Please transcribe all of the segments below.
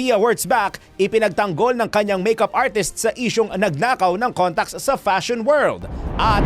Pia Wurtzbach ipinagtanggol ng kanyang makeup artist sa isyong nagnakaw ng contacts sa fashion world. At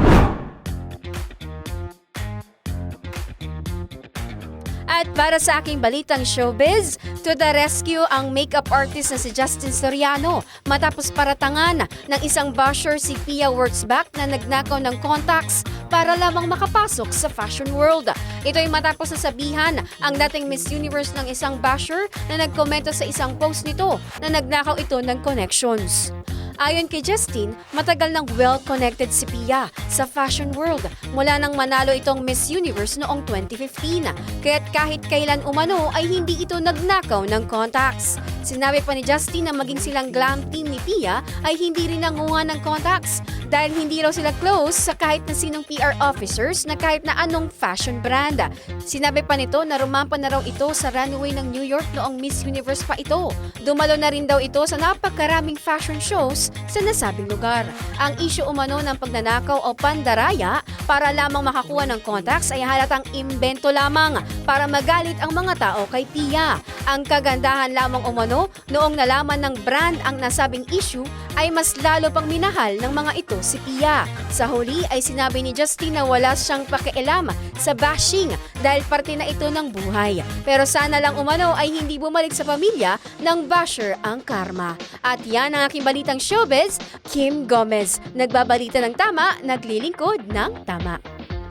At para sa aking balitang showbiz, to the rescue ang makeup artist na si Justin Soriano matapos paratangan ng isang basher si Pia Wurtzbach na nagnakaw ng contacts para lamang makapasok sa fashion world. Ito ay matapos nasabihan ang dating Miss Universe ng isang basher na nagkomento sa isang post nito na nagnakaw ito ng connections. Ayon kay Justin, matagal nang well-connected si Pia sa fashion world mula nang manalo itong Miss Universe noong 2015. Kaya't kahit kailan umano ay hindi ito nagnakaw ng contacts. Sinabi pa ni Justin na maging silang glam team ni Pia ay hindi rin nangunga ng contacts dahil hindi raw sila close sa kahit na sinong PR officers na kahit na anong fashion brand. Sinabi pa nito na rumampa na raw ito sa runway ng New York noong Miss Universe pa ito. Dumalo na rin daw ito sa napakaraming fashion shows sa nasabing lugar. Ang isyu umano ng pagnanakaw o pandaraya para lamang makakuha ng contacts ay halatang imbento lamang para magalit ang mga tao kay Pia. Ang kagandahan lamang umano noong nalaman ng brand ang nasabing issue ay mas lalo pang minahal ng mga ito si Pia. Sa huli ay sinabi ni Justin na wala siyang pakialam sa bashing dahil parte na ito ng buhay. Pero sana lang umano ay hindi bumalik sa pamilya ng basher ang karma. At yan ang aking balitang showbiz, Kim Gomez. Nagbabalita ng tama, naglilingkod ng tama.